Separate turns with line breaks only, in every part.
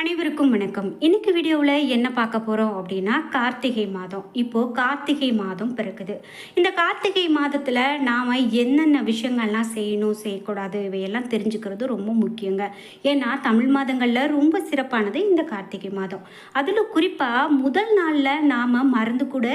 அனைவருக்கும் வணக்கம். இன்னைக்கு வீடியோவில் என்ன பார்க்க போகிறோம் அப்படின்னா கார்த்திகை மாதம். இப்போது கார்த்திகை மாதம் பிறக்குது. இந்த கார்த்திகை மாதத்தில் நாம் என்னென்ன விஷயங்கள்லாம் செய்யணும் செய்யக்கூடாது இவையெல்லாம் தெரிஞ்சுக்கிறது ரொம்ப முக்கியங்க. ஏன்னா தமிழ் மாதங்களில் ரொம்ப சிறப்பானது இந்த கார்த்திகை மாதம். அதில் குறிப்பாக முதல் நாளில் நாம் மறந்து கூட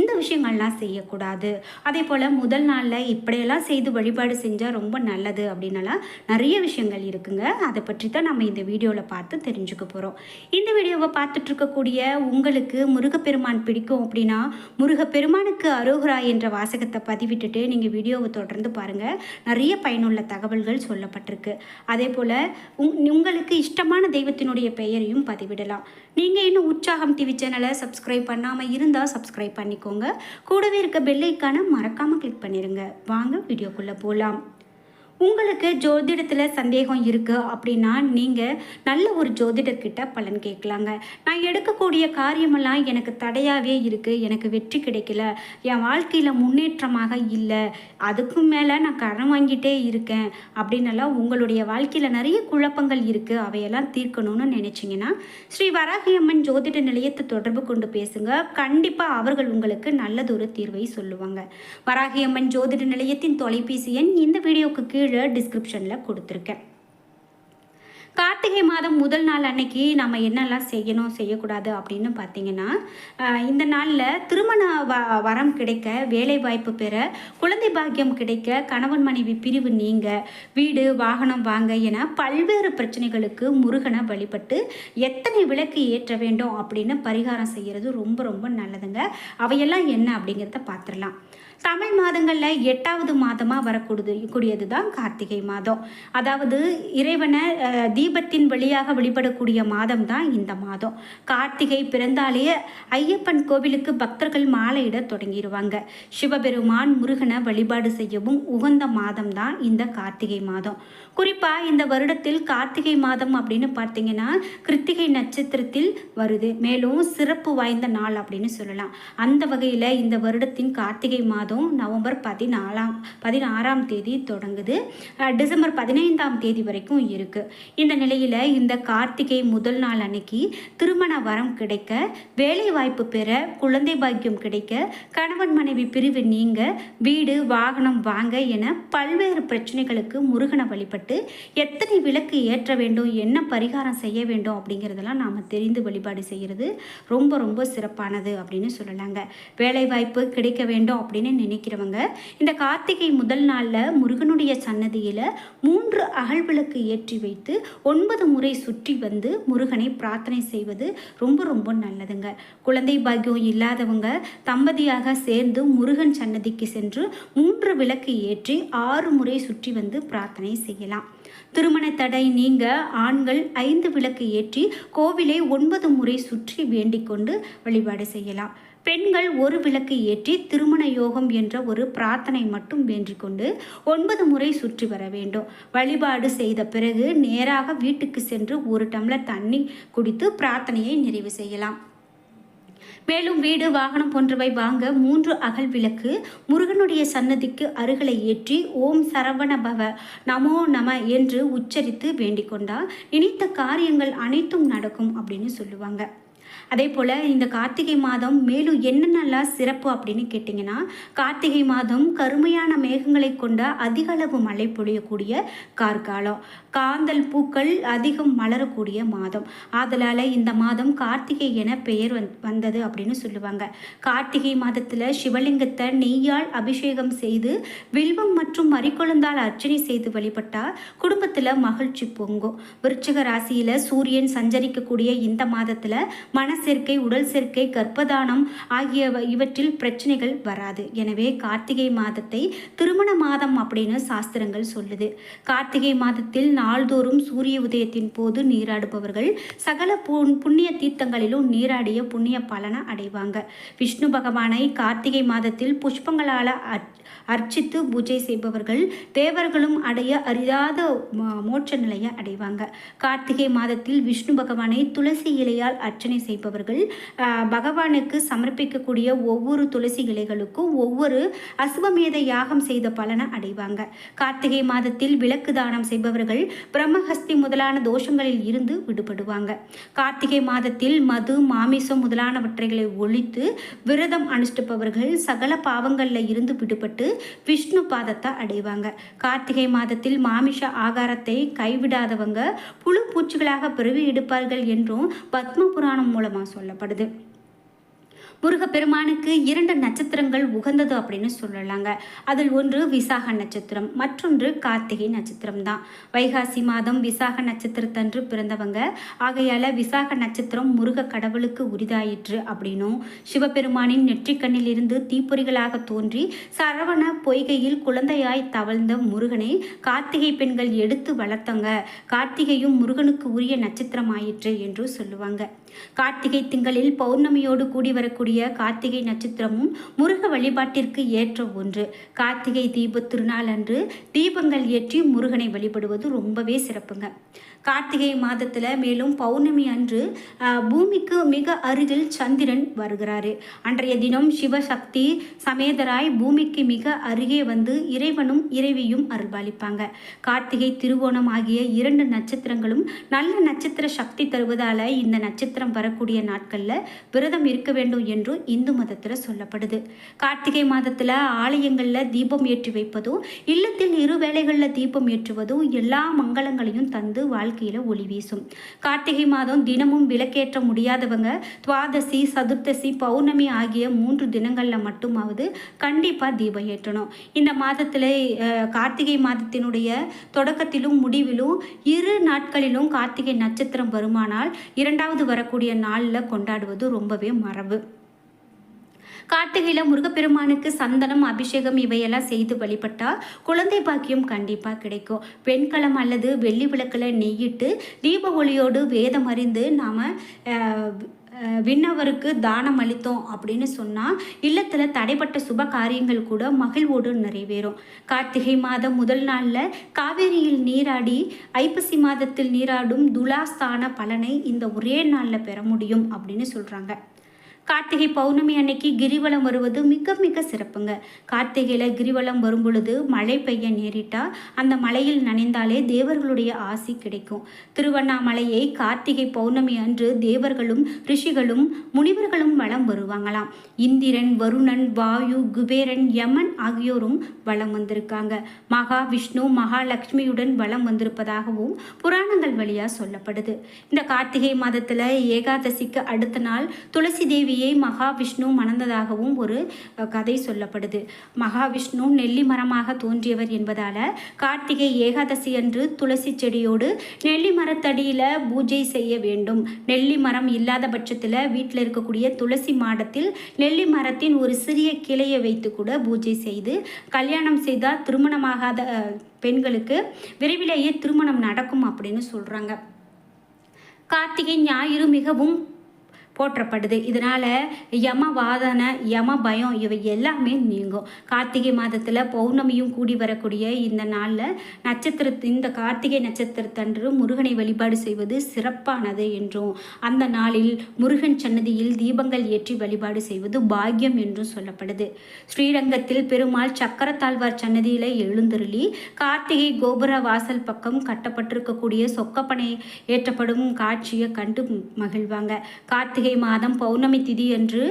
இந்த விஷயங்கள்லாம் செய்யக்கூடாது. அதே போல் முதல் நாளில் இப்படியெல்லாம் செய்து வழிபாடு செஞ்சால் ரொம்ப நல்லது அப்படின்னலாம் நிறைய விஷயங்கள் இருக்குங்க. அதை பற்றி தான் நம்ம இந்த வீடியோவில் பார்த்து தெரிஞ்சுக்கோ போகிறோம் இந்த வீடியோவை பார்த்துட்டு இருக்கக்கூடிய உங்களுக்கு முருகப்பெருமான் பிடிக்கும் அப்படின்னா முருகப்பெருமானுக்கு அரோகரா என்ற வாசகத்தை பதிவிட்டுட்டு நீங்கள் வீடியோவை தொடர்ந்து பாருங்கள் நிறைய பயனுள்ள தகவல்கள் சொல்லப்பட்டிருக்கு. அதே போல் உங் உங்களுக்கு இஷ்டமான தெய்வத்தினுடைய பெயரையும் பதிவிடலாம். நீங்கள் இன்னும் உற்சாகம் டிவி சேனலை சப்ஸ்கிரைப் பண்ணாமல் இருந்தால் சப்ஸ்கிரைப் பண்ணிக்கோங்க. கூடவே இருக்க பெல்லைக்கான மறக்காமல் கிளிக் பண்ணிடுங்க வாங்க வீடியோக்குள்ளே போகலாம் உங்களுக்கு ஜோதிடத்தில் சந்தேகம் இருக்குது அப்படின்னா நீங்கள் நல்ல ஒரு ஜோதிடர்கிட்ட பலன் கேட்கலாங்க. நான் எடுக்கக்கூடிய காரியமெல்லாம் எனக்கு தடையாகவே இருக்குது எனக்கு வெற்றி கிடைக்கல. என் வாழ்க்கையில் முன்னேற்றமாக இல்லை. அதுக்கும் மேலே நான் கடன் வாங்கிட்டே இருக்கேன் அப்படின்னலாம் உங்களுடைய வாழ்க்கையில் நிறைய குழப்பங்கள் இருக்குது அவையெல்லாம் தீர்க்கணும்னு நினச்சிங்கன்னா ஸ்ரீ வராகியம்மன் ஜோதிட நிலையத்தை தொடர்பு கொண்டு பேசுங்க. கண்டிப்பாக அவர்கள் உங்களுக்கு நல்லதொரு தீர்வை சொல்லுவாங்க. வராகியம்மன் ஜோதிட நிலையத்தின் தொலைபேசி எண் இந்த வீடியோக்கு கீழே டிஸ்கிரிப்ஷனில் கொடுத்துருக்கேன். கார்த்திகை மாதம் முதல் நாள் அன்னைக்கு நம்ம என்னெல்லாம் செய்யணும் செய்யக்கூடாது அப்படின்னு பார்த்தீங்கன்னா இந்த நாளில் திருமண வ வரம் கிடைக்க வேலை வாய்ப்பு பெற குழந்தை பாக்கியம் கிடைக்க கணவன் மனைவி பிரிவு நீங்க வீடு வாகனம் வாங்க என பல்வேறு பிரச்சனைகளுக்கு முருகனை வழிபட்டு எத்தனை விளக்கு ஏற்ற வேண்டும் அப்படின்னு பரிகாரம் செய்கிறது ரொம்ப ரொம்ப நல்லதுங்க. அவையெல்லாம் என்ன அப்படிங்கிறத பார்த்துடலாம். தமிழ் மாதங்களில் எட்டாவது மாதமாக வரக்கூடியது கூடியது தான் கார்த்திகை மாதம். அதாவது இறைவனை தீபத்தின் வழியாக வழிபடக்கூடிய மாதம் தான் இந்த மாதம். கார்த்திகை பிறந்தாலே ஐயப்பன் கோவிலுக்கு பக்தர்கள் மாலையிட தொடங்கிடுவாங்க சிவபெருமான் முருகனை வழிபாடு செய்யவும் உகந்த மாதம் தான் இந்த கார்த்திகை மாதம். குறிப்பாக இந்த வருடத்தில் கார்த்திகை மாதம் அப்படின்னு பார்த்தீங்கன்னா கிருத்திகை நட்சத்திரத்தில் வருது. மேலும் சிறப்பு வாய்ந்த நாள் அப்படின்னு சொல்லலாம். அந்த வகையில் இந்த வருடத்தின் கார்த்திகை மாதம் நவம்பர் பதினாலாம் பதினாறாம் தேதி தொடங்குது. டிசம்பர் பதினைந்தாம் தேதி வரைக்கும் இருக்குது இந்த நிலையில் இந்த கார்த்திகை முதல் நாள் அன்னைக்கு திருமண வரம் கிடைக்க வேலை வாய்ப்பு பெற குழந்தை பாக்கியம் கிடைக்க கணவன் மனைவி பிரிவு நீங்க வீடு வாகனம் வாங்க என பல்வேறு பிரச்சனைகளுக்கு முருகனை வழிபட்டு எத்தனை விளக்கு ஏற்ற வேண்டும் என்ன பரிகாரம் செய்ய வேண்டும் அப்படிங்கிறதெல்லாம் நாம் தெரிந்து வழிபாடு செய்கிறது ரொம்ப ரொம்ப சிறப்பானது அப்படின்னு சொல்லலாங்க. வேலை வாய்ப்பு கிடைக்க வேண்டும் அப்படின்னு நினைக்கிறவங்க இந்த கார்த்திகை முதல் நாளில் முருகனுடைய சன்னதியில் மூன்று அகல் விளக்கு ஏற்றி வைத்து ஒன்பது முறை சுற்றி வந்து முருகனை பிரார்த்தனை செய்வது ரொம்ப ரொம்ப நல்லதுங்க. குழந்தை பாக்கியம் இல்லாதவங்க தம்பதியாக சேர்ந்து முருகன் சன்னதிக்கு சென்று மூன்று விளக்கு ஏற்றி ஆறு முறை சுற்றி வந்து பிரார்த்தனை செய்யலாம். திருமண தடை நீங்க ஆண்கள் ஐந்து விளக்கு ஏற்றி கோவிலை ஒன்பது முறை சுற்றி வேண்டிக் கொண்டு வழிபாடு செய்யலாம். பெண்கள் ஒரு விளக்கு ஏற்றி திருமண யோகம் என்ற ஒரு பிரார்த்தனை மட்டும் வேண்டிக்கொண்டு ஒன்பது முறை சுற்றி வர வேண்டும். வழிபாடு செய்த பிறகு நேராக வீட்டுக்கு சென்று ஒரு டம்ளர் தண்ணி குடித்து பிரார்த்தனையை நிறைவு செய்யலாம். மேலும் வீடு வாகனம் போன்றவை வாங்க மூன்று அகல் விளக்கு முருகனுடைய சன்னதிக்கு அருகலை ஏற்றி ஓம் சரவண பவ நமோ நம என்று உச்சரித்து வேண்டிக் கொண்டால் நினைத்த காரியங்கள் அனைத்தும் நடக்கும் அப்படின்னு சொல்லுவாங்க. அதே போல் இந்த கார்த்திகை மாதம் மேலும் என்னென்னலாம் சிறப்பு அப்படின்னு கேட்டிங்கன்னா கார்த்திகை மாதம் கருமையான மேகங்களை கொண்ட அதிக அளவு மழை பொழியக்கூடிய கார்காலம். காந்தல் பூக்கள் அதிகம் மலரக்கூடிய மாதம். ஆதலால் இந்த மாதம் கார்த்திகை என பெயர் வந் வந்தது அப்படின்னு சொல்லுவாங்க. கார்த்திகை மாதத்தில் சிவலிங்கத்தை நெய்யால் அபிஷேகம் செய்து வில்வம் மற்றும் மறிக்கொழுந்தால் அர்ச்சனை செய்து வழிபட்டால் குடும்பத்தில் மகிழ்ச்சி பொங்கும். விருச்சிக ராசியில் சூரியன் சஞ்சரிக்கக்கூடிய இந்த மாதத்தில் மனச்சேர்க்கை உடல் சேர்க்கை கர்ப்பதானம் ஆகிய இவற்றில் பிரச்சனைகள் வராது. எனவே கார்த்திகை மாதத்தை திருமண மாதம் அப்படின்னு சாஸ்திரங்கள் சொல்லுது. கார்த்திகை மாதத்தில் நாள்தோறும் சூரிய உதயத்தின் போது நீராடுபவர்கள் சகல புண்ணிய தீர்த்தங்களிலும் நீராடிய புண்ணிய பலனை அடைவாங்க. விஷ்ணு பகவானை கார்த்திகை மாதத்தில் புஷ்பங்களால் அர்ச்- அர்ச்சித்து பூஜை செய்பவர்கள் தேவர்களும் அடைய அரிதாத மோ- மோட்ச நிலையை அடைவாங்க. கார்த்திகை மாதத்தில் விஷ்ணு பகவானை துளசி இலையால் அர்ச்சனை செய்பவர்கள் பகவானுக்கு சமர்ப்பிக்கக்கூடிய ஒவ்வொரு துளசி இலைகளுக்கும் ஒவ்வொரு அசுவமேத யாகம் செய்த பலனை அடைவாங்க. கார்த்திகை மாதத்தில் விளக்கு தானம் செய்பவர்கள் பிரம்மஹஸ்தி முதலான தோஷங்களில் இருந்து விடுபடுவாங்க. கார்த்திகை மாதத்தில் மது மாமிசம் முதலானவற்றைகளை ஒழித்து விரதம் அனுஷ்டிப்பவர்கள் சகல பாவங்களில் இருந்து விடுபட்டு விஷ்ணு பாதத்தை அடைவாங்க. கார்த்திகை மாதத்தில் மாமிஷ ஆகாரத்தை கைவிடாதவங்க புழு பூச்சிகளாக பிறவி எடுப்பார்கள் என்றும் பத்ம புராணம் மூலமாக சொல்லப்படுது. முருகப்பெருமானுக்கு இரண்டு நட்சத்திரங்கள் உகந்தது அப்படின்னு சொல்லலாங்க. அதில் ஒன்று விசாக நட்சத்திரம் மற்றொன்று கார்த்திகை நட்சத்திரம் தான். வைகாசி மாதம் விசாக நட்சத்திரத்தன்று பிறந்தவங்க. ஆகையால விசாக நட்சத்திரம் முருக கடவுளுக்கு உரிதாயிற்று அப்படின்னும் சிவபெருமானின் நெற்றிக்கண்ணில் இருந்து தீப்பொறிகளாக தோன்றி சரவண பொய்கையில் குழந்தையாய் தவழ்ந்த முருகனை கார்த்திகை பெண்கள் எடுத்து வளர்த்தங்க. கார்த்திகையும் முருகனுக்கு உரிய நட்சத்திரம் ஆயிற்று என்று சொல்லுவாங்க. கார்த்திகை திங்களில் பௌர்ணமியோடு கூடி வரக்கூடிய கார்த்திகை நட்சத்திரமும் முருக வழிபாட்டிற்கு ஏற்ற ஒன்று. கார்த்திகை தீப திருநாள் அன்று தீபங்கள் ஏற்றி முருகனை வழிபடுவது ரொம்பவே சிறப்புங்க. கார்த்திகை மாதத்தில் மேலும் பௌர்ணமி அன்று பூமிக்கு மிக அருகில் சந்திரன் வருகிறாரு. அன்றைய தினம் சிவசக்தி சமேதராய் பூமிக்கு மிக அருகே வந்து இறைவனும் இறைவியும் அருள்பாலிப்பாங்க. கார்த்திகை திருவோணம் ஆகிய இரண்டு நட்சத்திரங்களும் நல்ல நட்சத்திர சக்தி தருவதால இந்த நட்சத்திரம் வரக்கூடிய நாட்களில் விரதம் இருக்க வேண்டும் என்று இந்து மதத்தில் சொல்லப்படுது. கார்த்திகை மாதத்தில் ஆலயங்களில் தீபம் ஏற்றி வைப்பதும் இல்லத்தில் இரு வேளைகளில் தீபம் ஏற்றுவதும் எல்லா மங்களங்களையும் தந்து வாழ்க்கை வாழ்க்கையில் ஒளி வீசும். கார்த்திகை மாதம் தினமும் விளக்கேற்ற முடியாதவங்க துவாதசி சதுர்த்தசி பௌர்ணமி ஆகிய மூன்று தினங்களில் மட்டுமாவது கண்டிப்பாக தீபம் ஏற்றணும். இந்த மாதத்தில் கார்த்திகை மாதத்தினுடைய தொடக்கத்திலும் முடிவிலும் இரு நாட்களிலும் கார்த்திகை நட்சத்திரம் வருமானால் இரண்டாவது வரக்கூடிய நாளில் கொண்டாடுவது ரொம்பவே மரபு. கார்த்திகையில் முருகப்பெருமானுக்கு சந்தனம் அபிஷேகம் இவையெல்லாம் செய்து வழிபட்டால் குழந்தை பாக்கியம் கண்டிப்பாக கிடைக்கும். வெண்கலம் அல்லது வெள்ளி விளக்கில் நெய்யிட்டு தீப ஒளியோடு வேதம் அறிந்து நாம் விண்ணவருக்கு தானம் அளித்தோம் அப்படின்னு சொன்னால் இல்லத்தில் தடைப்பட்ட சுப காரியங்கள் கூட மகிழ்வோடு நிறைவேறும். கார்த்திகை மாதம் முதல் நாளில் காவேரியில் நீராடி ஐப்பசி மாதத்தில் நீராடும் துலாஸ்தான பலனை இந்த ஒரே நாளில் பெற முடியும் அப்படின்னு சொல்கிறாங்க கார்த்திகை பௌர்ணமி அன்னைக்கு கிரிவலம் வருவது மிக மிக சிறப்புங்க. கார்த்திகையில் கிரிவலம் வரும் பொழுது மழை பெய்ய நேரிட்டால் அந்த மலையில் நனைந்தாலே தேவர்களுடைய ஆசி கிடைக்கும். திருவண்ணாமலையை கார்த்திகை பௌர்ணமி அன்று தேவர்களும் ரிஷிகளும் முனிவர்களும் வலம் வருவாங்களாம். இந்திரன் வருணன் வாயு குபேரன் யமன் ஆகியோரும் வலம் வந்திருக்காங்க. மகாவிஷ்ணு மகாலட்சுமியுடன் வலம் வந்திருப்பதாகவும் புராணங்கள் வழியாக சொல்லப்படுது. இந்த கார்த்திகை மாதத்தில் ஏகாதசிக்கு அடுத்த நாள் துளசி நெல்லியை மகாவிஷ்ணு மணந்ததாகவும் ஒரு கதை சொல்லப்படுது. மகாவிஷ்ணு நெல்லி மரமாக தோன்றியவர் என்பதால் கார்த்திகை ஏகாதசி அன்று துளசி செடியோடு நெல்லி மரத்தடியில் பூஜை செய்ய வேண்டும். நெல்லி மரம் இல்லாத பட்சத்தில் வீட்டில் இருக்கக்கூடிய துளசி மாடத்தில் நெல்லி மரத்தின் ஒரு சிறிய கிளையை வைத்து கூட பூஜை செய்து கல்யாணம் செய்தால் திருமணமாகாத பெண்களுக்கு விரைவிலேயே திருமணம் நடக்கும் அப்படின்னு சொல்கிறாங்க கார்த்திகை ஞாயிறு மிகவும் போற்றப்படுது. இதனால் யம வாதனை யம பயம் இவை எல்லாமே நீங்கும். கார்த்திகை மாதத்தில் பௌர்ணமியும் கூடி வரக்கூடிய இந்த நாளில் நட்சத்திர இந்த கார்த்திகை நட்சத்திரத்தன்று முருகனை வழிபாடு செய்வது சிறப்பானது என்றும் அந்த நாளில் முருகன் சன்னதியில் தீபங்கள் ஏற்றி வழிபாடு செய்வது பாக்கியம் என்றும் சொல்லப்படுது. ஸ்ரீரங்கத்தில் பெருமாள் சக்கரத்தாழ்வார் சன்னதியில் எழுந்தருளி கார்த்திகை கோபுர வாசல் பக்கம் கட்டப்பட்டிருக்கக்கூடிய சொக்கப்பனை ஏற்றப்படும் காட்சியை கண்டு மகிழ்வாங்க. கார்த்திகை மாதம் பௌர்ணமி திதி என்று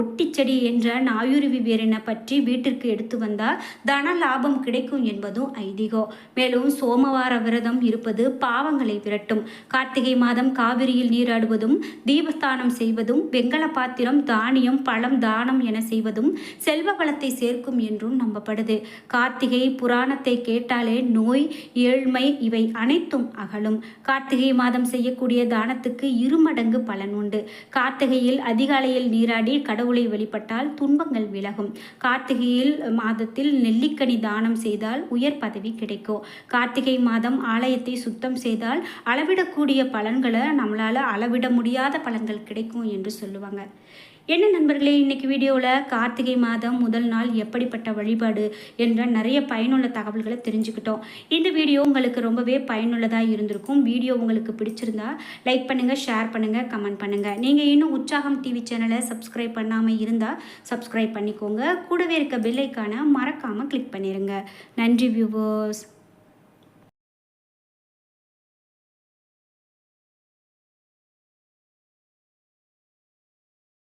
ஒட்டிச்செடி என்ற நாயுருவி வீரனை பற்றி வீட்டிற்கு எடுத்து வந்தால் தன லாபம் கிடைக்கும் என்பதும் ஐதீகம். மேலும் சோமவார விரதம் இருப்பது பாவங்களை விரட்டும். கார்த்திகை மாதம் காவிரியில் நீராடுவதும் தீபஸ்தானம் செய்வதும் வெங்கல பாத்திரம் தானியம் பழம் தானம் என செய்வதும் செல்வ வளத்தை சேர்க்கும் என்றும் நம்பப்படுது. கார்த்திகை புராணத்தை கேட்டாலே நோய் ஏழ்மை இவை அனைத்தும் அகலும். கார்த்திகை மாதம் செய்யக்கூடிய தானத்துக்கு இருமடங்கு பலன் உண்டு. கார்த்திகையில் அதிகாலையில் நீராடி கடவுளை வழிபட்டால் துன்பங்கள் விலகும். கார்த்திகையில் மாதத்தில் நெல்லிக்கனி தானம் செய்தால் உயர் பதவி கிடைக்கும். கார்த்திகை மாதம் ஆலயத்தை சுத்தம் செய்தால் அளவிடக்கூடிய பலன்களை நம்மளால் அளவிட முடியாத பலன்கள் கிடைக்கும் என்று சொல்லுவாங்க. என்ன நண்பர்களே இன்றைக்கி வீடியோவில் கார்த்திகை மாதம் முதல் நாள் எப்படிப்பட்ட வழிபாடு என்ற நிறைய பயனுள்ள தகவல்களை தெரிஞ்சுக்கிட்டோம். இந்த வீடியோ உங்களுக்கு ரொம்பவே பயனுள்ளதாக இருந்திருக்கும். வீடியோ உங்களுக்கு பிடிச்சிருந்தா லைக் பண்ணுங்கள் ஷேர் பண்ணுங்கள் கமெண்ட் பண்ணுங்கள் நீங்கள் இன்னும் உற்சாகம் டிவி சேனலை சப்ஸ்கிரைப் பண்ணாமல் இருந்தால் சப்ஸ்கிரைப் பண்ணிக்கோங்க. கூடவே இருக்க பெல்லைக்கான மறக்காமல் கிளிக் பண்ணிடுங்க நன்றி வியூவர்ஸ்